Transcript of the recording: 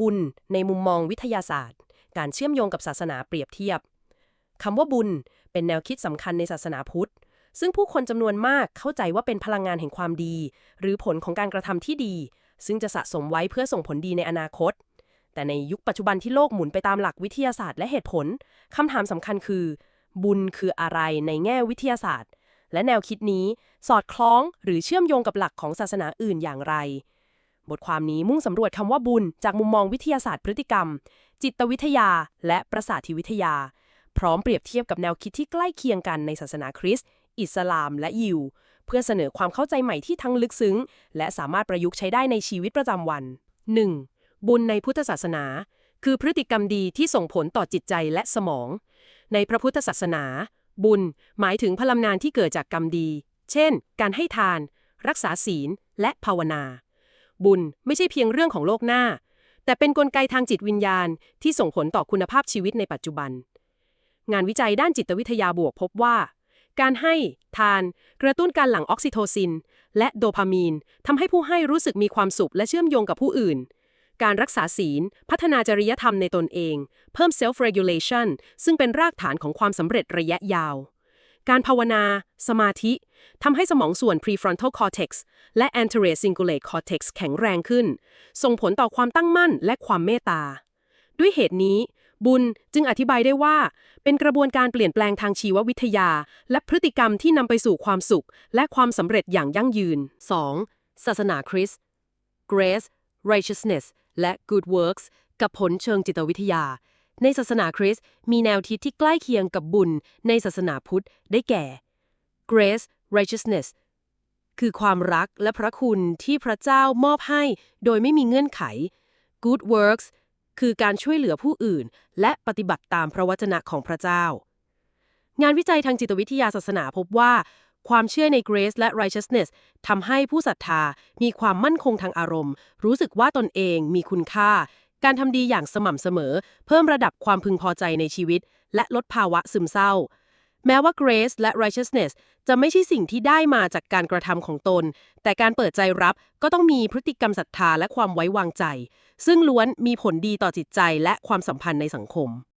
บุญในมุมมองวิทยาศาสตร์ การเชื่อมโยงกับศาสนาเปรียบเทียบคำว่าบุญเป็นแนวคิดสำคัญในศาสนาพุทธ ซึ่งผู้คนจำนวนมากเข้าใจว่าเป็นพลังงานแห่งความดี หรือผลของการกระทำที่ดี ซึ่งจะสะสมไว้เพื่อส่งผลดีในอนาคต แต่ในยุคปัจจุบันที่โลกหมุนไปตามหลักวิทยาศาสตร์และเหตุผลคำถามสำคัญคือ บุญคืออะไรในแง่วิทยาศาสตร์ และแนวคิดนี้สอดคล้องหรือเชื่อมโยงกับหลักของศาสนาอื่นอย่างไร บทความนี้มุ่งสำรวจคำว่าบุญ จากมุมมองวิทยาศาสตร์พฤติกรรม จิตวิทยา และประสาทวิทยา พร้อมเปรียบเทียบกับแนวคิดที่ใกล้เคียงกันในศาสนาคริสต์อิสลาม และยิว เพื่อเสนอความเข้าใจใหม่ที่ทั้งลึกซึ้ง และสามารถประยุกต์ใช้ได้ในชีวิตประจำวัน 1. บุญในพุทธศาสนา คือพฤติกรรมดีที่ส่งผลต่อจิตใจและสมอง ในพระพุทธศาสนา บุญ หมายถึงพลังงานที่เกิดจากกรรมดี เช่น การให้ทาน รักษาศีล และภาวนา บุญไม่ใช่เพียงเรื่องของโลกหน้า แต่เป็นนกลไกทางจิตวิญญาณที่ส่งผลต่อคุณภาพชีวิตในปัจจุบัน งานวิจัยด้านจิตวิทยาบวกพบว่า การให้ทาน กระตุ้นการหลั่งออกซิโทซิน และโดพามีนทำให้ผู้ให้รู้สึกมีความสุขและเชื่อมโยงกับผู้อื่นการรักษาศีล พัฒนาจริยธรรมในตนเอง เพิ่ม self regulation ซึ่งเป็นรากฐานของความสำเร็จระยะยาว การภาวนา สมาธิ ทำให้สมองส่วน prefrontal cortex และ anterior cingulate cortex แข็งแรงขึ้น ส่งผลต่อความตั้งมั่นและความเมตตา ด้วยเหตุนี้ บุญจึงอธิบายได้ว่า เป็นกระบวนการเปลี่ยนแปลงทางชีววิทยา และพฤติกรรมที่นำไปสู่ความสุข และความสำเร็จอย่างยั่งยืน 2. ศาสนาคริสต์ grace righteousness และ good works กับผลเชิงจิตวิทยา ในศาสนาคริสต์มีแนวคิดที่ใกล้เคียงกับบุญในศาสนาพุทธได้แก่ grace righteousness คือความรักและพระคุณที่พระเจ้ามอบให้โดยไม่มีเงื่อนไข good works คือการช่วยเหลือผู้อื่น และปฏิบัติตามพระวจนะของพระเจ้า งานวิจัยทางจิตวิทยาศาสนาพบว่า ความเชื่อใน grace และ righteousness ทำให้ผู้ศรัทธามีความมั่นคงทางอารมณ์ รู้สึกว่าตนเองมีคุณค่า การทำดีอย่างสม่ำเสมอ เพิ่มระดับความพึงพอใจในชีวิต และลดภาวะซึมเศร้า แม้ว่า grace และ righteousness จะไม่ใช่สิ่งที่ได้มาจากการกระทำของตน แต่การเปิดใจรับก็ต้องมีพฤติกรรมศรัทธาและความไว้วางใจ ซึ่งล้วนมีผลดีต่อจิตใจและความสัมพันธ์ในสังคม